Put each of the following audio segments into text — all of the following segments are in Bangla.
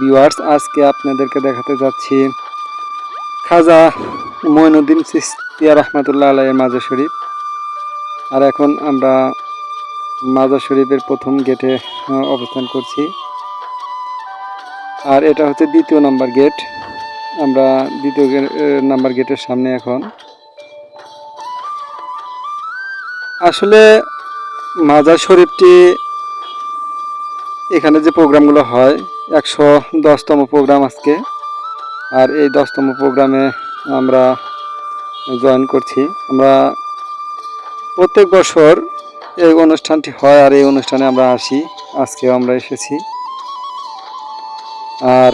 ভিউয়ার্স আজকে আপনাদেরকে দেখাতে যাচ্ছি খাজা মঈনুদ্দিন সিস্তিয়া রহমতুল্লাহ আলাইয়ের মাজার শরীফ। আর এখন আমরা মাজার শরীফের প্রথম গেটে অবস্থান করছি। আর এটা হচ্ছে দ্বিতীয় নাম্বার গেট। আমরা দ্বিতীয় নাম্বার গেটের সামনে এখন। আসলে মাজার শরীফটি এখানে যে প্রোগ্রামগুলো হয় একশো দশতম প্রোগ্রাম আজকে। আর এই দশতম প্রোগ্রামে আমরা জয়েন করছি। আমরা প্রত্যেক বছর এই অনুষ্ঠানটি হয় আর এই অনুষ্ঠানে আমরা আসি। আজকেও আমরা এসেছি। আর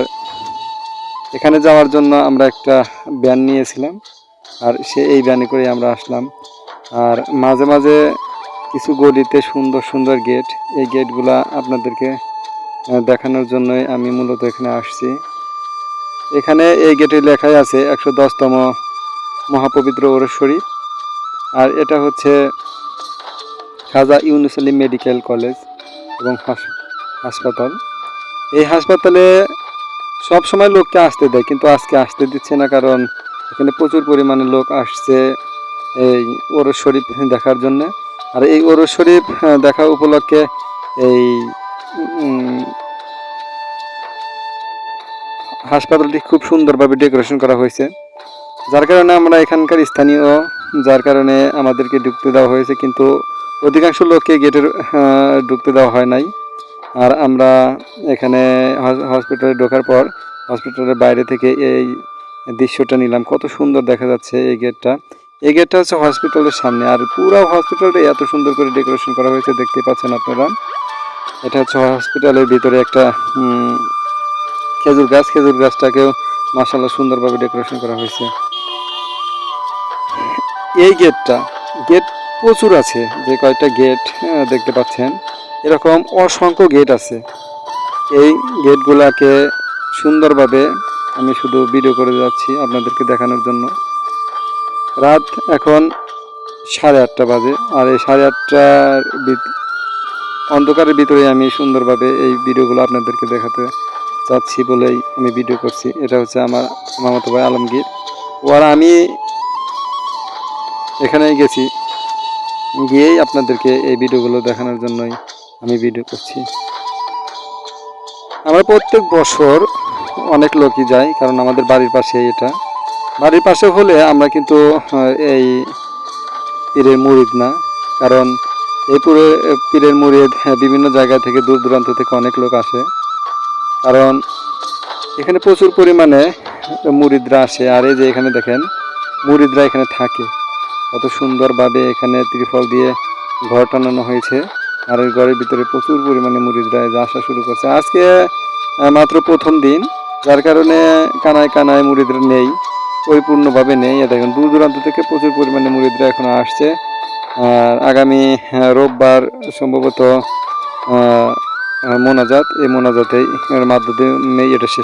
এখানে যাওয়ার জন্য আমরা একটা ব্যান নিয়েছিলাম। আর সে এই ব্যানে করে আমরা আসলাম। আর মাঝে মাঝে কিছু গলিতে সুন্দর সুন্দর গেট। এই গেটগুলা আপনাদেরকে দেখানোর জন্যই আমি মূলত এখানে আসছি। এখানে এই গেটে লেখাই আছে একশো দশতম মহাপবিত্র ওরস শরীফ আর এটা হচ্ছে খাজা ইউনুস আলী মেডিকেল কলেজ এবং হাস- হাসপাতাল। এই হাসপাতালে সব সময় লোককে আসতে দেয়, কিন্তু আজকে আসতে দিচ্ছে না কারণ এখানে প্রচুর পরিমাণে লোক আসছে এই ওরস শরীফ দেখার জন্য। আর এই ওরস শরীফ দেখা উপলক্ষে এই হাসপাতালটি খুব সুন্দরভাবে ডেকোরেশন করা হয়েছে। যার কারণে আমরা এখানকার স্থানীয়, যার কারণে আমাদেরকে ঢুকতে দেওয়া হয়েছে, কিন্তু অধিকাংশ লোককে গেটের ঢুকতে দেওয়া হয় নাই। আর আমরা এখানে হস- হসপিটালে ঢোকার পর হসপিটালের বাইরে থেকে এই দৃশ্যটা নিলাম। কত সুন্দর দেখা যাচ্ছে এই গেটটা। এই গেটটা হচ্ছে হসপিটালের সামনে। আর পুরো হসপিটালটা এত সুন্দর করে ডেকোরেশন করা হয়েছে, দেখতে পাচ্ছেন আপনারা। এটা হচ্ছে হসপিটালের ভিতরে একটা খেজুর গাছ। খেজুর গাছটাকেও মাসাল্লাহ সুন্দরভাবে ডেকোরেশন করা হয়েছে। এই গেটটা গেট প্রচুর আছে, যে কয়েকটা গেট দেখতে পাচ্ছেন। এরকম অসংখ্য গেট আছে। এই গেটগুলাকে সুন্দরভাবে আমি শুধু ভিডিও করে যাচ্ছি আপনাদেরকে দেখানোর জন্য। রাত এখন সাড়ে আটটা বাজে, আর এই সাড়ে আটটার অন্ধকারের ভিতরে আমি সুন্দরভাবে এই ভিডিওগুলো আপনাদেরকে দেখাতে চাচ্ছি বলেই আমি ভিডিও করছি। এটা হচ্ছে আমার মামাতো ভাই আলমগীর। ও আর আমি এখানে গেছি। গিয়েই আপনাদেরকে এই ভিডিওগুলো দেখানোর জন্যই আমি ভিডিও করছি। আমরা প্রত্যেক বছর অনেক লোকই যাই কারণ আমাদের বাড়ির পাশে এটা। বাড়ির পাশে হলে আমরা কিন্তু এই পীরের মুরিদ না, কারণ এই পুরে পীরের মুরিদ হ্যাঁ, বিভিন্ন জায়গা থেকে দূর দূরান্ত থেকে অনেক লোক আসে। কারণ এখানে প্রচুর পরিমাণে মুরিদরা আসে। আর এই যে এখানে দেখেন মুরিদরা এখানে থাকে। কত সুন্দরভাবে এখানে ত্রিফল দিয়ে ঘর টানানো হয়েছে। আর এই ঘরের ভিতরে প্রচুর পরিমাণে মুরিদরা আসা শুরু করছে। আজকে মাত্র প্রথম দিন। যার কারণে কানায় কানায় মুরিদরা নেই পরিপূর্ণভাবে নেই। দেখেন দূর দূরান্ত থেকে প্রচুর পরিমাণে মুরিদরা এখন আসছে। আর আগামী রোববার সম্ভবত মোনাজাত এই মোনাজাতেই মাধ্যমে এটা শেষ